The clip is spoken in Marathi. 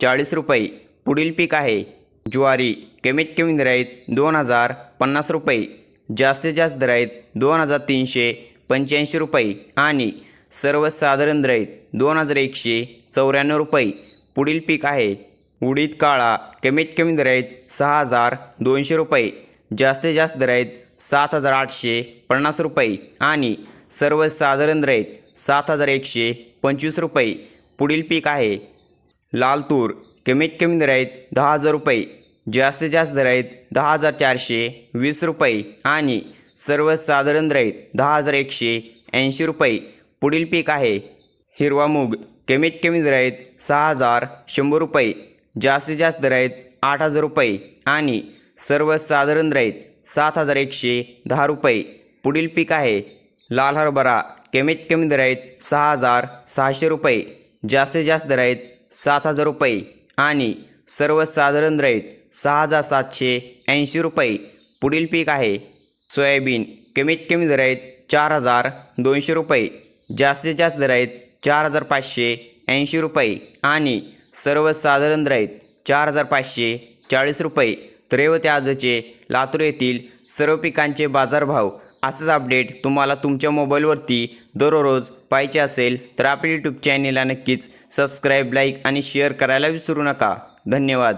चाळीस रुपये. पुढील पीक आहे. ज्वारी कमीत कमी दर आहेत दोन हजार पन्नास रुपये. जास्तीत जास्त दर आहेत दोन हजार तीनशे पंच्याऐंशी रुपये आणि सर्वसाधारण दर आहेत दोन हजार एकशे चौऱ्याण्णव रुपये. पुढील पीक आहे. उडीद काळा कमीत कमी दर आहेत सहा हजार दोनशे रुपये. जास्तीत जास्त दर आहेत सात हजार आठशे पन्नास रुपये आणि सर्वसाधारण दर आहेत सात हजार एकशे पंचवीस रुपये. पुढील पीक आहे. लाल तूर कमीत कमी दर आहेत दहा हजार रुपये जास्तीत जास्त दर आहेत दहा हजार चारशे वीस रुपये आणि सर्वसाधारण दर आहेत दहा हजार एकशे ऐंशी रुपये. पुढील पीक आहे हिरवा मूग कमीत कमी दर आहेत सहा हजार शंभर रुपये जास्तीत जास्त दर आहेत आठ हजार रुपये आणि सर्वसाधारण दर आहेत सात हजार एकशे दहा रुपये. पुढील पीक आहे लाल हरभरा कमीत कमी दर आहेत सहा हजार सहाशे रुपये जास्तीत जास्त दर आहेत सात हजार रुपये आणि सर्वसाधारण रेट सहा हजार सातशे ऐंशी रुपये. पुढील पीक आहे सोयाबीन. कमीत कमी दर आहेत चार हजार दोनशे रुपये. जास्तीत जास्त दर आहेत चार हजार पाचशे ऐंशी रुपये आणि सर्वसाधारण दर आहेत चार हजार पाचशे चाळीस रुपये. तर आजचे लातूर येथील सर्व पिकांचे बाजारभाव असंच अपडेट तुम्हाला तुमच्या मोबाईलवरती दररोज पाहिजे असेल तर आपल्या यूट्यूब चॅनेलला नक्कीच सबस्क्राईब लाईक आणि शेअर करायला विसरू नका. धन्यवाद.